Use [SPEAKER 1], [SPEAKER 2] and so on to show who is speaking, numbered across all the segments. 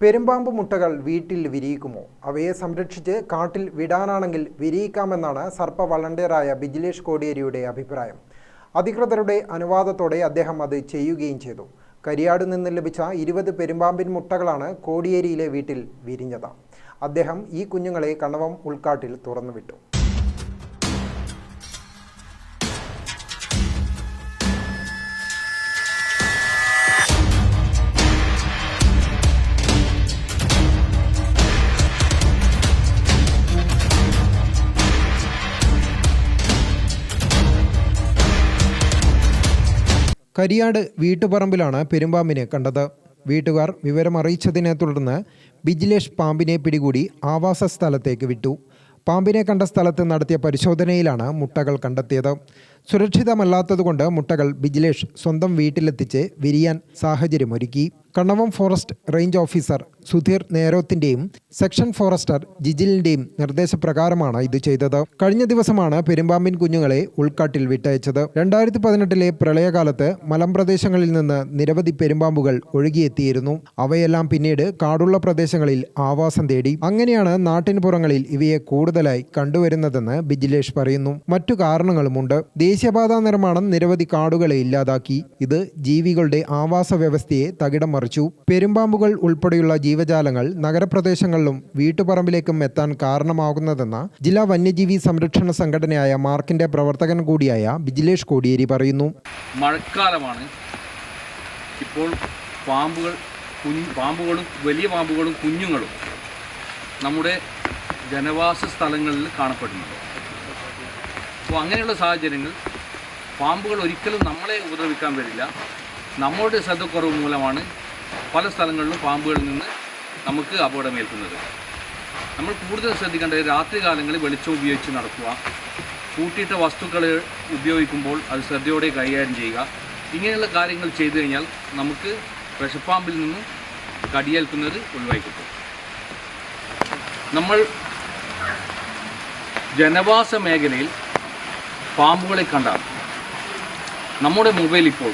[SPEAKER 1] പെരുമ്പാമ്പ് മുട്ടകൾ വീട്ടിൽ വിരിയിക്കുമോ? അവയെ സംരക്ഷിച്ച് കാട്ടിൽ വിടാനാണെങ്കിൽ വിരിയിക്കാമെന്നാണ് സർപ്പ വളണ്ടിയറായ ബിജിലേഷ് കോടിയേരിയുടെ അഭിപ്രായം. അധികൃതരുടെ അനുവാദത്തോടെ അദ്ദേഹം അത് ചെയ്യുകയും ചെയ്തു. കരിയാട് നിന്ന് ലഭിച്ച ഇരുപത് പെരുമ്പാമ്പിൻ മുട്ടകളാണ് കോടിയേരിയിലെ വീട്ടിൽ വിരിഞ്ഞത്. അദ്ദേഹം ഈ കുഞ്ഞുങ്ങളെ കണവം ഉൾക്കാട്ടിൽ തുറന്നുവിട്ടു. കരിയാട് വീട്ടുപറമ്പിലാണ് പെരുമ്പാമ്പിനെ കണ്ടത്. വീട്ടുകാർ വിവരമറിയിച്ചതിനെ തുടർന്ന് ബിജിലേഷ് പാമ്പിനെ പിടികൂടി ആവാസ സ്ഥലത്തേക്ക് വിട്ടു. പാമ്പിനെ കണ്ട സ്ഥലത്ത് നടത്തിയ പരിശോധനയിലാണ് മുട്ടകൾ കണ്ടെത്തിയത്. സുരക്ഷിതമല്ലാത്തതുകൊണ്ട് മുട്ടകൾ ബിജിലേഷ് സ്വന്തം വീട്ടിലെത്തിച്ച് വിരിയാൻ സാഹചര്യമൊരുക്കി. Kannavam forest range officer Sudheer നേരോത്തിന്റെയും section forester ജിജിലിന്റെയും നിർദ്ദേശപ്രകാരമാണ് ഇത് ചെയ്തത്. കഴിഞ്ഞ ദിവസമാണ് പെരുമ്പാമ്പിൻ കുഞ്ഞുങ്ങളെ ഉൾക്കാട്ടിൽ വിട്ടയച്ചത്. രണ്ടായിരത്തി പതിനെട്ടിലെ പ്രളയകാലത്ത് മലമ്പ്രദേശങ്ങളിൽ നിന്ന് നിരവധി പെരുമ്പാമ്പുകൾ ഒഴുകിയെത്തിയിരുന്നു. അവയെല്ലാം പിന്നീട് കാടുള്ള പ്രദേശങ്ങളിൽ ആവാസം തേടി. അങ്ങനെയാണ് നാട്ടിൻ പുറങ്ങളിൽ ഇവയെ കൂടുതലായി കണ്ടുവരുന്നതെന്ന് ബിജിലേഷ് പറയുന്നു. മറ്റു കാരണങ്ങളുമുണ്ട്. ദേശീയപാതാ നിർമ്മാണം നിരവധി കാടുകളെ ഇല്ലാതാക്കി. ഇത് ജീവികളുടെ ആവാസ വ്യവസ്ഥയെ തകിടം മറിച്ചു. പെരുമ്പാമ്പുകൾ ഉൾപ്പെടെയുള്ള ജീവജാലങ്ങൾ നഗരപ്രദേശങ്ങളിലും വീട്ടുപറമ്പിലേക്കും എത്താൻ കാരണമാകുന്നതെന്ന് ജില്ലാ വന്യജീവി സംരക്ഷണ സംഘടനയായ മാർക്കിന്റെ പ്രവർത്തകൻ കൂടിയായ ബിജിലേഷ് കോടിയേരി പറയുന്നു.
[SPEAKER 2] മഴക്കാലമാണ്. ഇപ്പോൾ പാമ്പുകൾ കുഞ്ഞു പാമ്പുകളും വലിയ പാമ്പുകളും കുഞ്ഞുങ്ങളും നമ്മുടെ ജനവാസ സ്ഥലങ്ങളിൽ കാണപ്പെടുന്നുണ്ട്. അപ്പോൾ അങ്ങനെയുള്ള സാഹചര്യങ്ങൾ പാമ്പുകൾ ഒരിക്കലും നമ്മളെ ഉപദ്രവിക്കാൻ വരില്ല. നമ്മളുടെ ശ്രദ്ധക്കുറവ് മൂലമാണ് പല സ്ഥലങ്ങളിലും പാമ്പുകളിൽ നിന്ന് നമുക്ക് അപകടമേൽക്കുന്നത്. നമ്മൾ കൂടുതൽ ശ്രദ്ധിക്കേണ്ടത് രാത്രി കാലങ്ങളിൽ വെളിച്ചം ഉപയോഗിച്ച് നടക്കുക. കൂട്ടിയിട്ട വസ്തുക്കൾ ഉപയോഗിക്കുമ്പോൾ അത് ശ്രദ്ധയോടെ കൈകാര്യം ചെയ്യുക. ഇങ്ങനെയുള്ള കാര്യങ്ങൾ ചെയ്തു കഴിഞ്ഞാൽ നമുക്ക് വിഷപ്പാമ്പിൽ നിന്നും കടിയേൽക്കുന്നത് ഒഴിവായി കിട്ടും നമ്മൾ ജനവാസ മേഖലയിൽ പാമ്പുകളെ കണ്ടാൽ നമ്മുടെ മൊബൈൽ ഇപ്പോൾ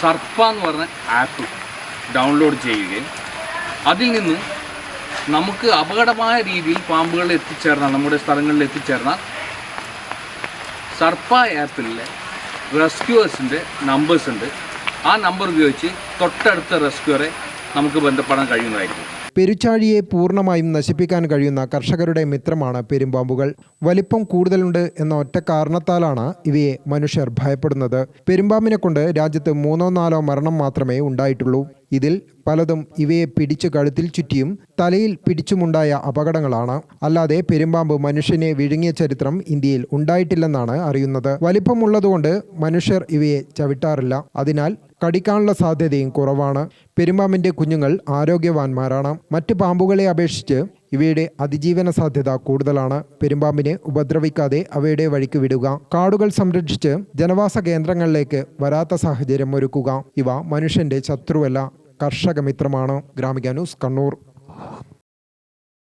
[SPEAKER 2] സർപ്പ എന്ന് പറഞ്ഞ ആപ്പ് ഡൗൺലോഡ് ചെയ്യുകയും അതിൽ നിന്ന് നമുക്ക് അപകടമായ രീതിയിൽ പാമ്പുകൾ എത്തിച്ചേർന്നാൽ നമ്മുടെ സ്ഥലങ്ങളിൽ എത്തിച്ചേർന്നാൽ സർപ്പ ആപ്പിലെ റെസ്ക്യൂവേഴ്സിന്റെ നമ്പേഴ്സ് ഉണ്ട്. ആ നമ്പർ ഉപയോഗിച്ച് തൊട്ടടുത്ത റെസ്ക്യൂറെ നമുക്ക് ബന്ധപ്പെടാൻ കഴിയുന്നതായിരിക്കും.
[SPEAKER 1] പെരുച്ചാഴിയെ പൂർണമായും നശിപ്പിക്കാൻ കഴിയുന്ന കർഷകരുടെ മിത്രമാണ് പെരുമ്പാമ്പുകൾ. വലിപ്പം കൂടുതലുണ്ട് എന്ന ഒറ്റ കാരണത്താലാണ് ഇവയെ മനുഷ്യർ ഭയപ്പെടുന്നത്. പെരുമ്പാമ്പിനെ കൊണ്ട് രാജ്യത്ത് മൂന്നോ നാലോ മരണം മാത്രമേ ഉണ്ടായിട്ടുള്ളൂ. ഇതിൽ പലതും ഇവയെ പിടിച്ചു കഴുത്തിൽ ചുറ്റിയും തലയിൽ പിടിച്ചുമുണ്ടായ അപകടങ്ങളാണ്. അല്ലാതെ പെരുമ്പാമ്പ് മനുഷ്യനെ വിഴുങ്ങിയ ചരിത്രം ഇന്ത്യയിൽ ഉണ്ടായിട്ടില്ലെന്നാണ് അറിയുന്നത്. വലിപ്പമുള്ളതുകൊണ്ട് മനുഷ്യർ ഇവയെ ചവിട്ടാറില്ല. അതിനാൽ കടിക്കാനുള്ള സാധ്യതയും കുറവാണ്. പെരുമ്പാമ്പിന്റെ കുഞ്ഞുങ്ങൾ ആരോഗ്യവാന്മാരാണ്. മറ്റ് പാമ്പുകളെ അപേക്ഷിച്ച് ഇവയുടെ അതിജീവന സാധ്യത കൂടുതലാണ്. പെരുമ്പാമ്പിനെ ഉപദ്രവിക്കാതെ അവയുടെ വഴിക്ക് വിടുക കാടുകൾ സംരക്ഷിച്ച് ജനവാസ കേന്ദ്രങ്ങളിലേക്ക് വരാത്ത സാഹചര്യം ഒരുക്കുക ഇവ മനുഷ്യന്റെ ശത്രുവല്ല. കർഷക മിത്രമാണ് ഗ്രാമിക ന്യൂസ് കണ്ണൂർ.